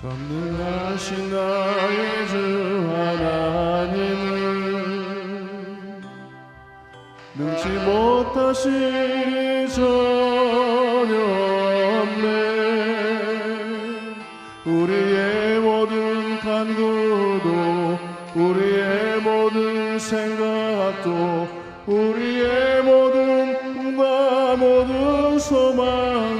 전능하신 나의 주 하나님은 능치 못하시니 전혀 없네. 우리의 모든 간구도 우리의 모든 생각도 우리의 모든 꿈과 모든 소망도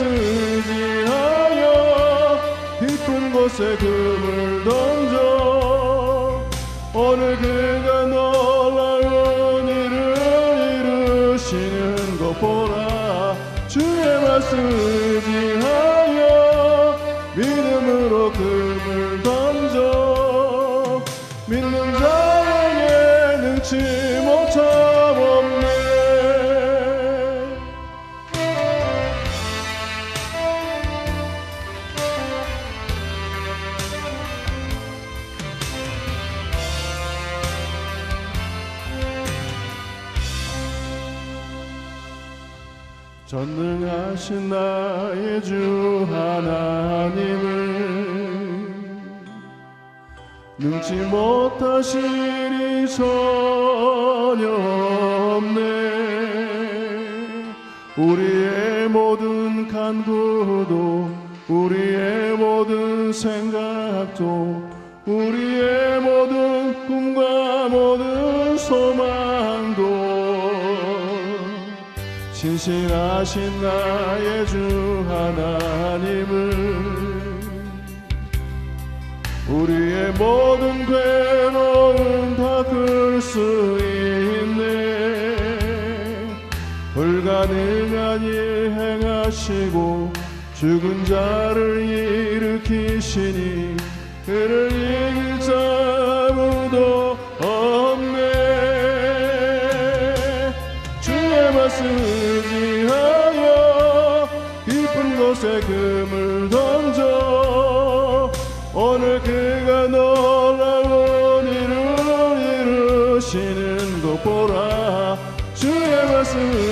의지하여 깊은 곳에 금을 던져. 오늘 그가 놀라운 일을 이루시는 것 보라 주의 말씀 의지하여 믿음으로 금을 던져. 믿는 자에게 능치 전능하신 나의 주 하나님은 능치 못하시니 전혀 없네. 우리의 모든 간구도 우리의 모든 생각도 우리의 모든 꿈과 모든 신실하신 나의 주 하나님은 우리의 모든 괴로움 바꿀 수 있네. 불가능한 일 행하시고 죽은 자를 일으키시니 그를 이길 자 아무도 없네. 주의 말씀 깊은 곳에 금을 던져 오늘 그가 놀라운 일을 이루시는 것 보라 주의 말씀 의지하여 믿음으로 금을